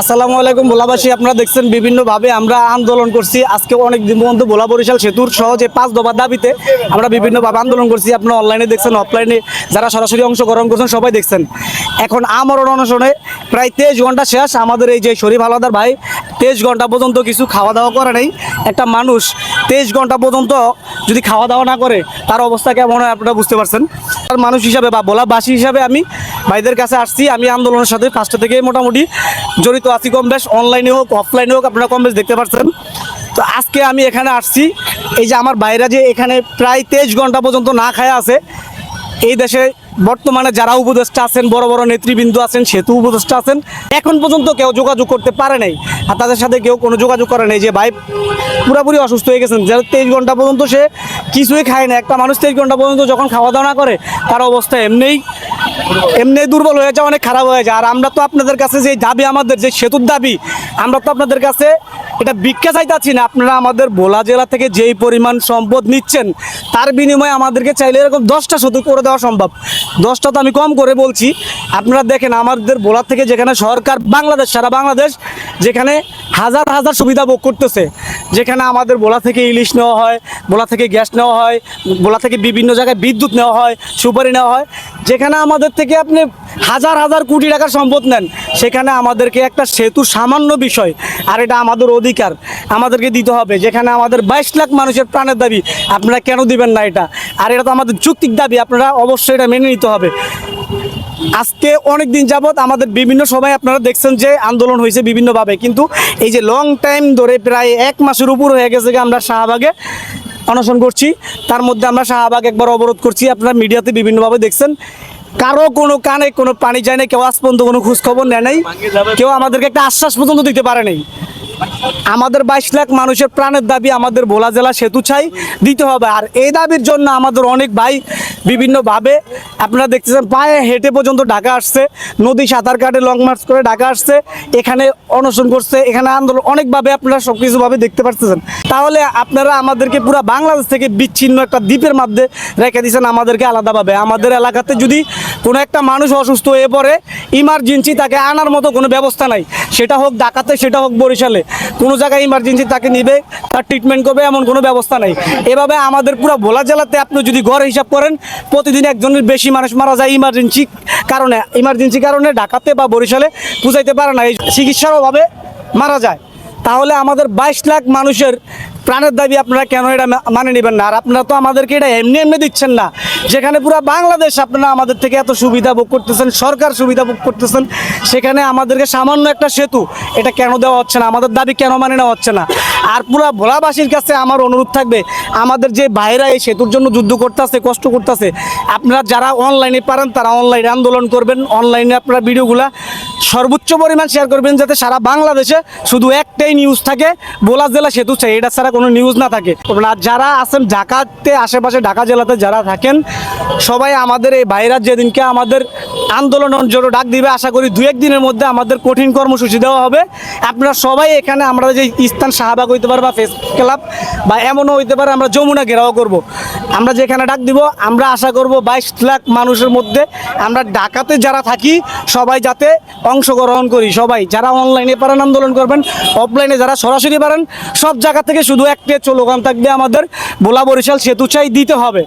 আসসালামু আলাইকুম, ভোলাবাসী। আপনারা দেখছেন বিভিন্নভাবে আমরা আন্দোলন করছি। আজকে অনেক দিন পর্যন্ত ভোলা বরিশাল সেতুর সহ যে পাঁচ দফার দাবিতে আমরা বিভিন্নভাবে আন্দোলন করছি। আপনারা অনলাইনে দেখছেন অফলাইনে যারা সরাসরি অংশগ্রহণ করছেন, সবাই দেখছেন। এখন আমরণ অনশনে প্রায় তেইশ ঘণ্টা শেষ। আমাদের এই যে শরীফ আলাদার ভাই তেইশ ঘণ্টা পর্যন্ত কিছু খাওয়া দাওয়া করে নেই। একটা মানুষ তেইশ ঘণ্টা পর্যন্ত যদি খাওয়া দাওয়া না করে, তার অবস্থা কেমন হয় আপনারা বুঝতে পারছেন? আর মানুষ হিসাবে বা ভোলাবাসী হিসাবে আমি ভাইদের কাছে আসছি, আমি আন্দোলনের সাথে ফার্স্ট থেকে মোটামুটি জড়িত আছি কম বেশ অনলাইনে হোক অফলাইনে হোক, আপনারা কম বেশ দেখতে পাচ্ছেন তো আজকে আমি এখানে আসছি, এই যে আমার বাইরা যে এখানে প্রায় তেইশ ঘণ্টা পর্যন্ত না খায়া আছে এই দেশে বর্তমানে যারা উপদেষ্টা আছেন, বড় বড় নেতৃবৃন্দ আছেন, সেতু উপদেষ্টা আছেন, এখন পর্যন্ত কেউ যোগাযোগ করতে পারে নাই। আর তাদের সাথে কেউ কোনো যোগাযোগ করে নাই যে, ভাই, পুরোপুরি অসুস্থ হয়ে গেছেন। যারা তেইশ ঘণ্টা পর্যন্ত সে কিছুই খায় না। একটা মানুষ তেইশ ঘণ্টা পর্যন্ত যখন খাওয়া দাওয়া না করে, তার অবস্থা এমনিই এমনি দুর্বল হয়ে যায় অনেক খারাপ হয়ে যায়। আর আমরা তো আপনাদের কাছে যে দাবি আমাদের, যে সেতুর দাবি, আমরা তো আপনাদের কাছে এটা ভিক্ষা চাইতাছি না। আপনারা আমাদের ভোলা জেলা থেকে যেই পরিমাণ সম্পদ নিচ্ছেন, তার বিনিময়ে আমাদেরকে চাইলে এরকম দশটা সেতু করে দেওয়া সম্ভব। দশটা তো আমি কম করে বলছি। আপনারা দেখেন, আমাদের ভোলা থেকে যেখানে সরকার, বাংলাদেশ, সারা বাংলাদেশ, যেখানে হাজার হাজার সুবিধা ভোগ করতেছে, যেখানে আমাদের ভোলা থেকে ইলিশ নেওয়া হয়, ভোলা থেকে গ্যাস নেওয়া হয়, ভোলা থেকে বিভিন্ন জায়গায় বিদ্যুৎ নেওয়া হয়, সুপারি নেওয়া হয়, যেখানে আমাদের থেকে আপনি হাজার হাজার কোটি টাকার সম্পদ নেন, সেখানে আমাদেরকে একটা সেতু সামান্য বিষয়, আর এটা আমাদের অধিকার, আমাদেরকে দিতে হবে, যেখানে আমাদের বাইশ লাখ মানুষের প্রাণের দাবি, আপনারা কেন দিবেন না এটা? আর এটা তো আমাদের যৌক্তিক দাবি, আপনারা অবশ্যই এটা মেনে নিতে হবে। আজকে অনেক দিন যাবৎ আমাদের বিভিন্ন সময় আপনারা দেখছেন যে আন্দোলন হয়েছে বিভিন্নভাবে, কিন্তু এই যে লং টাইম ধরে প্রায় এক মাসের উপর হয়ে গেছে আমরা শাহবাগে অনশন করছি, তার মধ্যে আমরা শাহবাগ একবার অবরোধ করছি, আপনারা মিডিয়াতে বিভিন্নভাবে দেখছেন। কারও কোনো কানে কোনো পানি যায় না কেউ আজ পর্যন্ত কোনো খোঁজ খবর নেয় নাই কেউ আমাদেরকে একটা আশ্বাস পর্যন্ত দিতে পারে নাই। আমাদের বাইশ লাখ মানুষের প্রাণের দাবি আমাদের ভোলা জেলা সেতু চাই, দিতে হবে। আর এই দাবির জন্য আমাদের অনেক ভাই বিভিন্নভাবে, আপনারা দেখতেছেন পায়ে হেঁটে পর্যন্ত ঢাকা আসছে, নদী সাঁতার কাটে লং মার্চ করে ঢাকা আসছে, এখানে অনশন করছে, এখানে আন্দোলন, অনেকভাবে আপনারা সব কিছুভাবে দেখতে পাচ্ছেন তাহলে আপনারা আমাদেরকে পুরো বাংলাদেশ থেকে বিচ্ছিন্ন একটা দ্বীপের মধ্যে রেখে দিয়েছেন আমাদেরকে আলাদাভাবে। আমাদের এলাকাতে যদি কোনো একটা মানুষ অসুস্থ হয়ে পড়ে ইমার্জেন্সি তাকে আনার মতো কোনো ব্যবস্থা নাই। সেটা হোক ডাকাতে সেটা হোক বরিশালে। কোনো জায়গায় ইমার্জেন্সি তাকে নিবে, তার ট্রিটমেন্ট করবে, এমন কোনো ব্যবস্থা নেই। এভাবে আমাদের পুরো ভোলা জেলাতে আপনি যদি গড় হিসাব করেন, প্রতিদিন একজনের বেশি মানুষ মারা যায় ইমার্জেন্সি কারণে। ইমার্জেন্সি কারণে ঢাকাতে বা বরিশালে বুঝাইতে পারে না, এই চিকিৎসার অভাবে মারা যায়। তাহলে আমাদের বাইশ লাখ মানুষের প্রাণের দাবি আপনারা কেন এটা মানে নেবেন না? আর আপনারা তো আমাদেরকে এটা এমনি এমনি দিচ্ছেন না। যেখানে পুরো বাংলাদেশ আপনারা আমাদের থেকে এত সুবিধা ভোগ করতেছেন, সরকার সুবিধা ভোগ করতেছেন, সেখানে আমাদেরকে সামান্য একটা সেতু, এটা কেন দেওয়া হচ্ছে না? আমাদের দাবি কেন মানে নেওয়া হচ্ছে না? আর পুরো ভোলাবাসীর কাছে আমার অনুরোধ থাকবে, আমাদের যে ভাইরা এই সেতুর জন্য যুদ্ধ করতেছে, কষ্ট করতেছে, আপনারা যারা অনলাইনে পারেন, তারা অনলাইনে আন্দোলন করবেন অনলাইনে আপনারা ভিডিওগুলা সর্বোচ্চ পরিমাণ শেয়ার করবেন যাতে সারা বাংলাদেশে শুধু একটাই নিউজ থাকে বোলা জেলা সেতু চাই, এটা ছাড়া কোনো নিউজ না থাকে। আর যারা আছেন ঢাকাতে, আশেপাশে ঢাকা জেলাতে যারা থাকেন, সবাই আমাদের এই বাইরা যেদিনকে আমাদের আন্দোলনের জন্য ডাক দিবে, আশা করি দু একদিনের মধ্যে আমাদের কঠিন কর্মসূচি দেওয়া হবে। আপনারা সবাই এখানে, আমরা যে স্থান শাহবাগ হইতে পারে বা ফেস ক্লাব বা এমনও হইতে পারে, আমরা যমুনা ঘেরাও করব। আমরা যেখানে ডাক দিব, আমরা আশা করব বাইশ লাখ মানুষের মধ্যে আমরা ঢাকাতে যারা থাকি, সবাই যাতে অংশগ্রহণ করি। সবাই যারা অনলাইনে পারেন, আন্দোলন করবেন অফলাইনে যারা সরাসরি পারেন, সব জায়গা থেকে শুধু একটা স্লোগান থাকবে আমাদের বোলা বরিশাল সেতু চাই দিতে হবে।